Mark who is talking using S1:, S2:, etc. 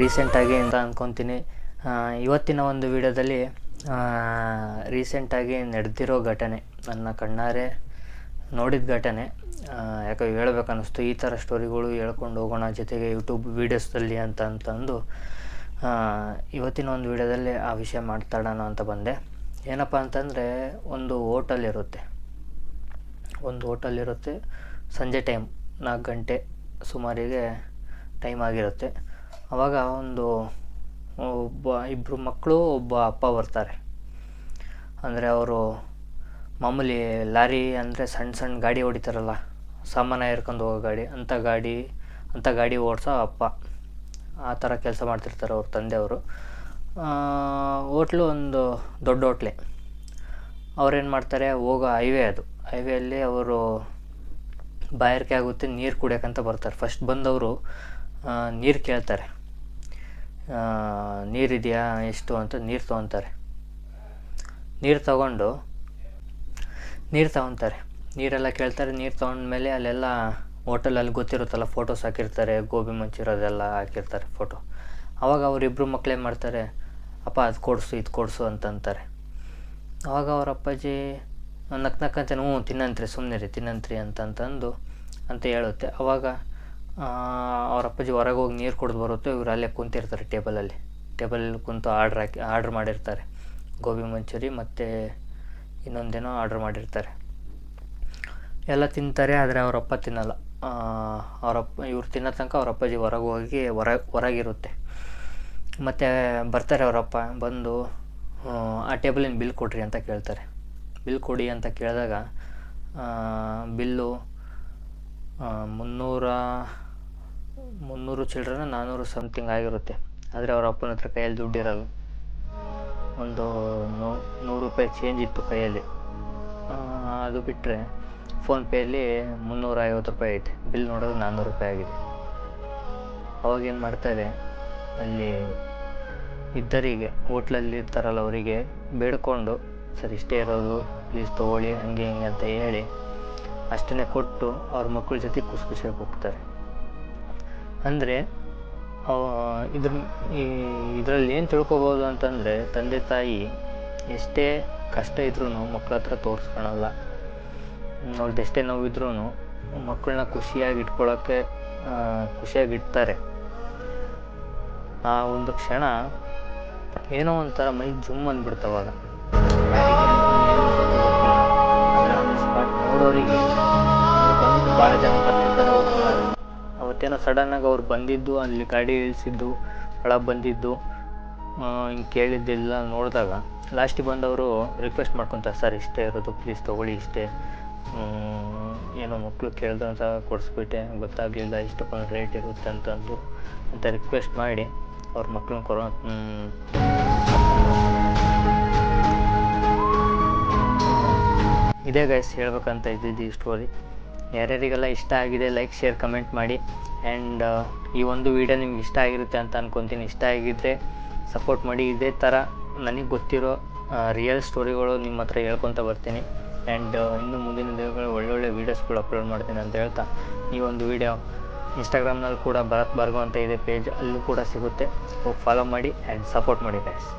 S1: ರೀಸೆಂಟಾಗಿ ಅಂತ ಅಂದ್ಕೊತೀನಿ ಇವತ್ತಿನ ಒಂದು ವಿಡಿಯೋದಲ್ಲಿ ರೀಸೆಂಟಾಗಿ ನಡೆದಿರೋ ಘಟನೆ, ನನ್ನ ಕಣ್ಣಾರೆ ನೋಡಿದ ಘಟನೆ. ಯಾಕೋ ಹೇಳ್ಬೇಕು ಅನ್ನಿಸ್ತು ಈ ಥರ ಸ್ಟೋರಿಗಳು ಹೇಳ್ಕೊಂಡು ಹೋಗೋಣ ಜೊತೆಗೆ ಯೂಟ್ಯೂಬ್ ವೀಡಿಯೋಸ್ದಲ್ಲಿ ಅಂತ ಅಂತಂದು ಇವತ್ತಿನ ಒಂದು ವಿಡಿಯೋದಲ್ಲಿ ಆ ವಿಷಯ ಮಾಡ್ತಾಡೋಣ ಅಂತ ಬಂದೆ. ಏನಪ್ಪ ಅಂತಂದರೆ, ಒಂದು ಹೋಟಲ್ ಇರುತ್ತೆ. ಒಂದು ಹೋಟಲ್ ಇರುತ್ತೆ, ಸಂಜೆ ಟೈಮ್ ನಾಲ್ಕು ಗಂಟೆ ಸುಮಾರಿಗೆ ಟೈಮ್ ಆಗಿರುತ್ತೆ. ಆವಾಗ ಒಂದು ಒಬ್ಬ ಇಬ್ಬರು ಮಕ್ಕಳು, ಒಬ್ಬ ಅಪ್ಪ ಬರ್ತಾರೆ. ಅಂದರೆ ಅವರು ಮಾಮೂಲಿ ಲಾರಿ ಅಂದರೆ ಸಣ್ಣ ಸಣ್ಣ ಗಾಡಿ ಹೊಡಿತಾರಲ್ಲ ಸಾಮಾನು ಏರ್ಕೊಂಡು ಹೋಗೋ ಗಾಡಿ ಅಂಥ ಗಾಡಿ ಅಂಥ ಗಾಡಿ ಓಡಿಸೋ ಅಪ್ಪ. ಆ ಥರ ಕೆಲಸ ಮಾಡ್ತಿರ್ತಾರೆ ಅವ್ರ ತಂದೆಯವರು ಹೋಟ್ಲು ಒಂದು ದೊಡ್ಡ ಹೋಟ್ಲೆ. ಅವ್ರೇನು ಮಾಡ್ತಾರೆ, ಹೋಗೋ ಹೈವೇ ಅದು. ಹೈವೇಯಲ್ಲಿ ಅವರು ಬಾಯಾರಿಕೆ ಆಗುತ್ತೆ, ನೀರು ಕುಡಿಯೋಕ್ಕಂತ ಬರ್ತಾರೆ. ಫಸ್ಟ್ ಬಂದವರು ನೀರು ಕೇಳ್ತಾರೆ. ನೀರಿದೆಯಾ, ಎಷ್ಟು ಅಂತ ನೀರು ತೊಗೊತಾರೆ. ನೀರು ತಗೊಂಡು ನೀರು ತಗೊತಾರೆ. ನೀರೆಲ್ಲ ಕೇಳ್ತಾರೆ, ನೀರು ತೊಗೊಂಡ್ಮೇಲೆ ಅಲ್ಲೆಲ್ಲ ಹೋಟೆಲಲ್ಲಿ ಗೊತ್ತಿರುತ್ತಲ್ಲ ಫೋಟೋಸ್ ಹಾಕಿರ್ತಾರೆ, ಗೋಬಿ ಮಂಚೂರದೆಲ್ಲ ಹಾಕಿರ್ತಾರೆ ಫೋಟೋ ಅವಾಗ ಅವರಿಬ್ಬರು ಮಕ್ಕಳೇ ಮಾಡ್ತಾರೆ, ಅಪ್ಪ, ಅದು ಕೊಡಿಸು, ಇದು ಕೊಡಿಸು ಅಂತಂತಾರೆ. ಆವಾಗ ಅವ್ರ ಅಪ್ಪಾಜಿ ನಕ್ ನಕ್ಕಂತೆ ಹ್ಞೂ, ತಿನ್ನಂತ್ರಿ ಸುಮ್ಮನೆ ರೀ ತಿನ್ನಂತ್ರಿ ಅಂತಂತಂದು ಅಂತ ಹೇಳುತ್ತೆ. ಅವಾಗ ಅವ್ರ ಅಪ್ಪಾಜಿ ಹೊರಗೆ ಹೋಗಿ ನೀರು ಕುಡಿದು ಬರುತ್ತೆ ಇವ್ರು ಅಲ್ಲೇ ಕುಂತಿರ್ತಾರೆ ಟೇಬಲಲ್ಲಿ ಟೇಬಲಲ್ಲಿ ಕುಂತು ಆರ್ಡ್ರ್ ಹಾಕಿ ಆರ್ಡ್ರ್ ಮಾಡಿರ್ತಾರೆ. ಗೋಬಿ ಮಂಚೂರಿ ಮತ್ತು ಇನ್ನೊಂದೇನೋ ಆರ್ಡ್ರ್ ಮಾಡಿರ್ತಾರೆ. ಎಲ್ಲ ತಿಂತಾರೆ ಆದರೆ ಅವರಪ್ಪ ತಿನ್ನಲ್ಲ. ಅವರಪ್ಪ ಇವ್ರು ತಿನ್ನೋ ತನಕ ಅವ್ರ ಅಪ್ಪಾಜಿ ಹೊರಗೆ ಹೋಗಿ ಹೊರ ಹೊರಗಿರುತ್ತೆ. ಮತ್ತು ಬರ್ತಾರೆ ಅವರಪ್ಪ ಬಂದು ಆ, ಟೇಬಲಿನ ಬಿಲ್ ಕೊಡ್ರಿ ಅಂತ ಕೇಳ್ತಾರೆ. ಬಿಲ್ ಕೊಡಿ ಅಂತ ಕೇಳಿದಾಗ ಬಿಲ್ಲು ಮುನ್ನೂರ, ಮುನ್ನೂರು ಚಿಲ್ಡ್ರನ ನಾನ್ನೂರು ಸಮ್ಥಿಂಗ್ ಆಗಿರುತ್ತೆ. ಆದರೆ ಅವ್ರ ಅಪ್ಪನ ಹತ್ರ ಕೈಯಲ್ಲಿ ದುಡ್ಡಿರಲ್ಲ. ಒಂದು ನೂರು ರೂಪಾಯಿ ಚೇಂಜ್ ಇತ್ತು ಕೈಯಲ್ಲಿ. ಅದು ಬಿಟ್ಟರೆ ಫೋನ್ಪೇಯಲ್ಲಿ ಮುನ್ನೂರ ಐವತ್ತು ರೂಪಾಯಿ ಐತೆ. ಬಿಲ್ ನೋಡೋದು ನಾನ್ನೂರು ರೂಪಾಯಿ ಆಗಿದೆ. ಅವಾಗೇನು ಮಾಡ್ತಾರೆ ಅಲ್ಲಿ ಇದ್ದರಿಗೆ ಹೋಟ್ಲಲ್ಲಿ ಇರ್ತಾರಲ್ಲ ಅವರಿಗೆ ಬೇಡ್ಕೊಂಡು, ಸರ್ ಇಷ್ಟೇ ಇರೋದು ಪ್ಲೀಸ್ ತೊಗೊಳ್ಳಿ, ಹಂಗೆ ಹಿಂಗೆ ಅಂತ ಹೇಳಿ ಅಷ್ಟನ್ನೇ ಕೊಟ್ಟು ಅವ್ರ ಮಕ್ಕಳ ಜೊತೆ ಖುಷಿ ಖುಷಿಯಾಗಿ ಹೋಗ್ತಾರೆ. ಅಂದರೆ ಇದ್ರ, ಈ, ಇದರಲ್ಲಿ ಏನು ತಿಳ್ಕೊಬೋದು ಅಂತಂದರೆ, ತಂದೆ ತಾಯಿ ಎಷ್ಟೇ ಕಷ್ಟ ಇದ್ರೂ ಮಕ್ಕಳ ಹತ್ರ ತೋರಿಸ್ಕೊಳಲ್ಲ. ಅವ್ರದ್ದು ಎಷ್ಟೇ ನೋವಿದ್ರೂ ಮಕ್ಕಳನ್ನ ಖುಷಿಯಾಗಿ ಇಟ್ಕೊಳ್ಳೋಕ್ಕೆ ಖುಷಿಯಾಗಿ ಇಡ್ತಾರೆ. ಆ ಒಂದು ಕ್ಷಣ ಏನೋ ಒಂಥರ ಮೈ ಜುಮ್ ಅಂದ್ಬಿಡ್ತವಾಗ ನೋಡೋರಿಗೆ ಬಂದು ಭಾಳ ಜನ. ಅವತ್ತೇನೋ ಸಡನ್ನಾಗಿ ಅವ್ರು ಬಂದಿದ್ದು, ಅಲ್ಲಿ ಗಾಡಿ ಇಳಿಸಿದ್ದು ಒಳಗೆ ಬಂದಿದ್ದು ಹಿಂಗೆ ಕೇಳಿದ್ದೆಲ್ಲ ನೋಡಿದಾಗ. ಲಾಸ್ಟಿಗೆ ಬಂದವರು ರಿಕ್ವೆಸ್ಟ್ ಮಾಡ್ಕೊತಾರೆ ಸರ್, ಇಷ್ಟೇ ಇರೋದು ಪ್ಲೀಸ್ ತೊಗೊಳ್ಳಿ ಇಷ್ಟೇ. ಏನೋ ಮಕ್ಕಳು ಕೇಳಿದ್ರು ಅಂತ ಕೊಡಿಸ್ಬಿಟ್ಟೆ. ಗೊತ್ತಾಗಲಿಲ್ಲ, ಇಷ್ಟು ರೇಟ್ ಇರುತ್ತೆ ಅಂತಂದು, ಅಂತ ರಿಕ್ವೆಸ್ಟ್ ಮಾಡಿ, ಅವ್ರ ಮಕ್ಳನ್ನ ಕೊರೋ ಇದೇ ಗೈಸ್ ಹೇಳ್ಬೇಕಂತ ಇದ್ದಿದ್ದು ಈ ಸ್ಟೋರಿ ಯಾರ್ಯಾರಿಗೆಲ್ಲ ಇಷ್ಟ ಆಗಿದೆ ಲೈಕ್ ಶೇರ್ ಕಮೆಂಟ್ ಮಾಡಿ. ಆ್ಯಂಡ್ ಈ ಒಂದು ವಿಡಿಯೋ ನಿಮ್ಗೆ ಇಷ್ಟ ಆಗಿರುತ್ತೆ ಅಂತ ಅನ್ಕೊತೀನಿ. ಇಷ್ಟ ಆಗಿದ್ದರೆ ಸಪೋರ್ಟ್ ಮಾಡಿ. ಇದೇ ಥರ ನನಗೆ ಗೊತ್ತಿರೋ ರಿಯಲ್ ಸ್ಟೋರಿಗಳು ನಿಮ್ಮ ಹತ್ರ ಹೇಳ್ಕೊತ ಬರ್ತೀನಿ. ಆ್ಯಂಡ್ ಇನ್ನು ಮುಂದಿನ ದಿನಗಳು ಒಳ್ಳೊಳ್ಳೆ ವೀಡಿಯೋಸ್ಗಳು ಅಪ್ಲೋಡ್ ಮಾಡ್ತೀನಿ ಅಂತ ಹೇಳ್ತಾ. ಈ ಒಂದು ವಿಡಿಯೋ ಇನ್ಸ್ಟಾಗ್ರಾಮ್ನಲ್ಲಿ ಕೂಡ ಭರತ್ ಬರ್ಗೋ ಅಂತ ಇದೆ ಪೇಜ್ ಅಲ್ಲೂ ಕೂಡ ಸಿಗುತ್ತೆ. ಫಾಲೋ ಮಾಡಿ ಆ್ಯಂಡ್ ಸಪೋರ್ಟ್ ಮಾಡಿ ಗೈಸ್